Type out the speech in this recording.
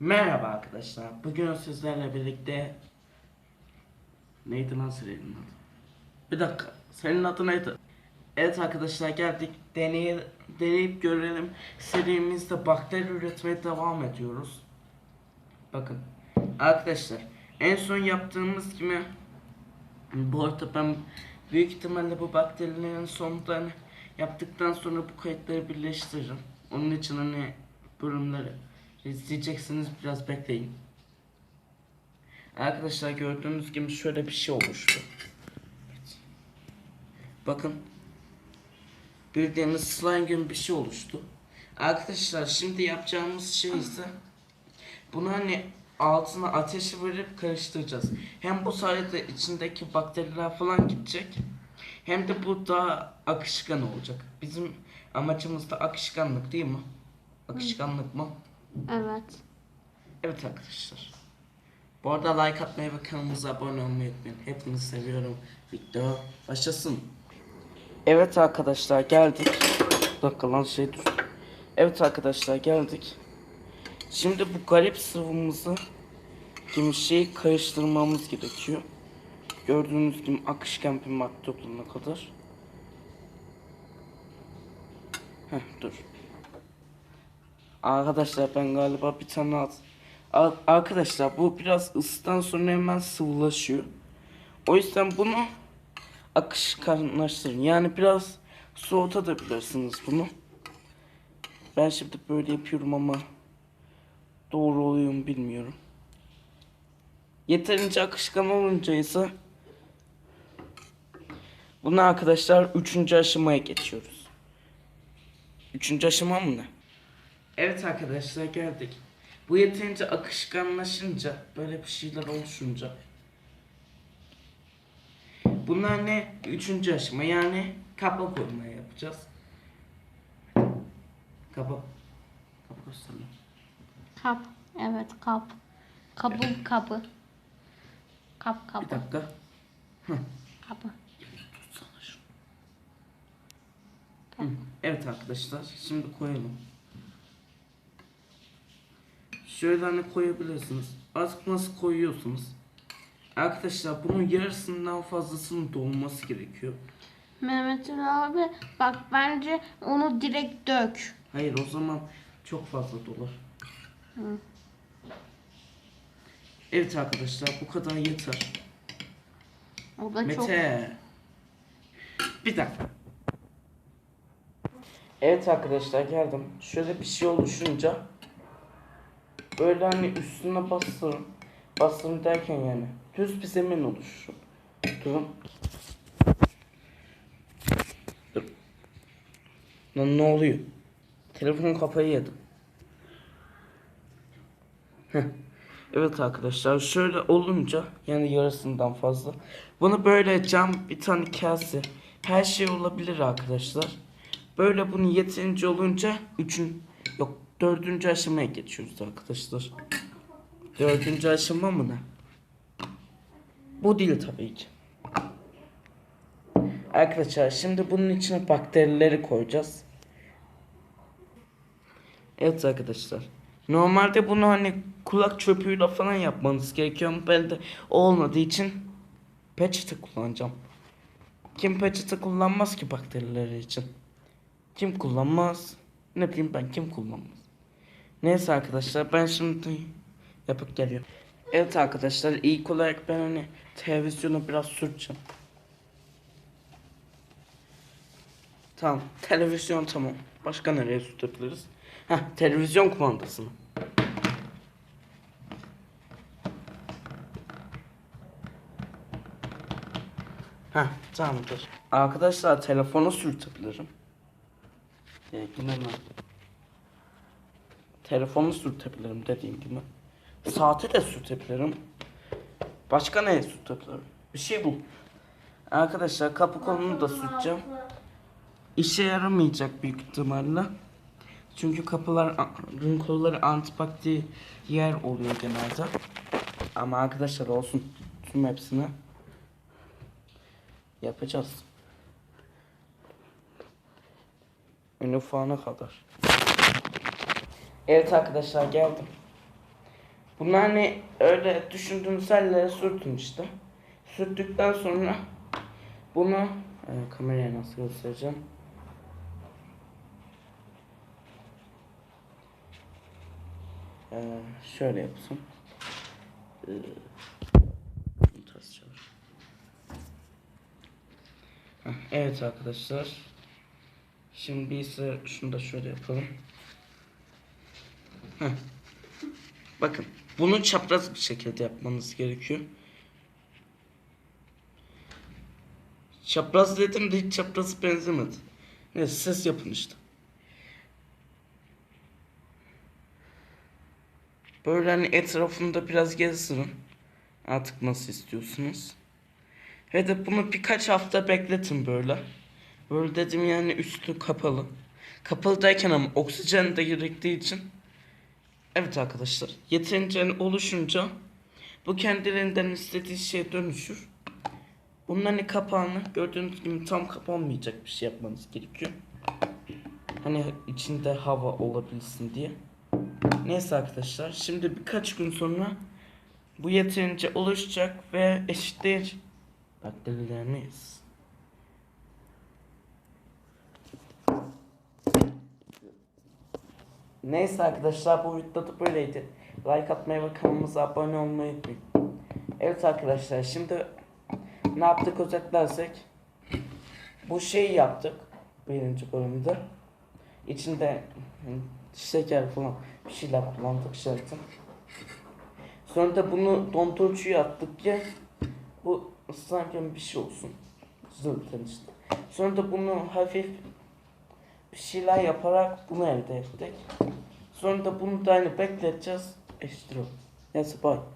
Merhaba arkadaşlar. Bugün sizlerle birlikte neydi lan serinin adı? Bir dakika. Senin adı neydi? Evet arkadaşlar geldik. Deney, deneyip görelim. Serimizde bakteri üretmeye devam ediyoruz. Bakın. Arkadaşlar en son yaptığımız gibi bu arada ben büyük ihtimalle bu bakterilerin sonundan yaptıktan sonra bu kayıtları birleştiririm. Onun için hani bölümleri izleyeceksiniz biraz bekleyin. Arkadaşlar gördüğünüz gibi şöyle bir şey oluştu. Evet. Bakın. Bildiğiniz slime gibi bir şey oluştu. Arkadaşlar şimdi yapacağımız şey ise bunu hani altına ateşi verip karıştıracağız. Hem bu sayede içindeki bakteriler falan gidecek. Hem de bu daha akışkan olacak. Bizim amacımız da akışkanlık değil mi? Akışkanlık mı? Evet. Evet arkadaşlar. Bu arada like atmayı ve kanalımıza abone olmayı unutmayın. Hepinizi seviyorum. Video başlasın. Evet arkadaşlar geldik. Bir dakika lan şey dur. Evet arkadaşlar geldik. Şimdi bu garip sıvımızı gibi şey karıştırmamız gerekiyor. Gördüğünüz gibi akışkan bir madde olana kadar. Heh dur. Arkadaşlar ben galiba bir tane at. Ar- Arkadaşlar bu biraz ısıdan sonra hemen sıvılaşıyor. O yüzden bunu akışkanlaştırın. Yani biraz soğutabilirsiniz bunu. Ben şimdi böyle yapıyorum ama doğru oluyor mu bilmiyorum. Yeterince akışkan olunca ise bunu arkadaşlar üçüncü aşamaya geçiyoruz. Üçüncü aşama mı ne? Evet arkadaşlar geldik. Bu yeterince akışkanlaşınca böyle bir şeyler oluşunca Bunlar ne? Üçüncü aşama yani kaba koymaya yapacağız. Kaba. Kaba gösterelim. Kap. Evet kap. Kabı kabı. Kap Bir kabı. dakika. Kabı. Tutsana şunu. Hı, Evet arkadaşlar şimdi koyalım. Şöyle hani koyabilirsiniz. Artık nasıl koyuyorsunuz? Arkadaşlar bunun yarısından fazlasının dolması gerekiyor. Mehmet Ali abi bak bence onu direkt dök. Hayır o zaman çok fazla dolar. Hı. Evet arkadaşlar bu kadar yeter. O da çok. Mete. Bir dakika. Evet arkadaşlar geldim. Şöyle bir şey oluşunca böyle hani üstüne bastırın. Bastırın derken yani düz bir zemin oluşur. Durun. Dur. Lan ne oluyor? Telefon kafayı yedi. Heh. Evet arkadaşlar şöyle olunca yani yarısından fazla. Bunu böyle cam bir tane kase her şey olabilir arkadaşlar. Böyle bunu yeterince olunca üçün yok dördüncü aşamaya geçiyoruz arkadaşlar. Dördüncü aşama mı ne? Bu değil tabii ki. Arkadaşlar şimdi bunun içine bakterileri koyacağız. Evet arkadaşlar. Normalde bunu hani kulak çöpüyle falan yapmanız gerekiyor ben de olmadığı için peçete kullanacağım. Kim peçete kullanmaz ki bakterileri için? Kim kullanmaz? Ne bileyim ben kim kullanmaz? Neyse arkadaşlar ben şimdi yapıp geliyorum. Evet arkadaşlar ilk olarak ben hani televizyonu biraz süreceğim. Tamam televizyon tamam. Başka nereye sürtebiliriz? Heh televizyon kumandasını. Heh tamamdır. Arkadaşlar telefonu sürtebilirim. Ee, yine mi? Telefonu sürtebilirim dediğim gibi. Saati de sürtebilirim. Başka neye sürtebilirim? Bir şey bul. Arkadaşlar kapı kolunu da sürteceğim. İşe yaramayacak büyük ihtimalle. Çünkü kapılar, kolları antibakti yer oluyor genelde. Ama arkadaşlar olsun tüm hepsini yapacağız. Ufağına kadar. Evet arkadaşlar geldim. Bunu hani öyle düşündüğünüz yerlere sürtün işte. Sürttükten sonra bunu e, kameraya nasıl göstereceğim? E, şöyle yapsam. E, Evet arkadaşlar. Şimdi ise şunu da şöyle yapalım. Heh. Bakın bunu çapraz bir şekilde yapmanız gerekiyor. Çapraz dedim de hiç çapraz benzemedi. Neyse ses yapın işte. Böyle hani etrafında biraz gezdirin. Artık nasıl istiyorsunuz. Ve de bunu birkaç hafta bekletin böyle. Böyle dedim yani üstü kapalı. Kapalıdayken ama oksijen de gerektiği için Evet arkadaşlar. Yeterince oluşunca bu kendilerinden istediği şeye dönüşür. Bunun hani kapağını gördüğünüz gibi tam kapanmayacak bir şey yapmanız gerekiyor. Hani içinde hava olabilsin diye. Neyse arkadaşlar. Şimdi birkaç gün sonra bu yeterince oluşacak ve eşitleyici bakterilerimiz. Neyse arkadaşlar bu videoda böyleydi. Like atmayı ve kanalımıza abone olmayı unutmayın. Evet arkadaşlar şimdi ne yaptık özetlersek bu şeyi yaptık birinci bölümde. İçinde şeker falan bir şeyler kullandık şartım. Sonra da bunu dondurucuya attık ki bu ıslanken bir şey olsun. Zırhtan işte. Sonra da bunu hafif bir şeyler yaparak bunu elde ettik. Sonra da bunu da aynı bekleteceğiz. Eşittir o. Neyse bye.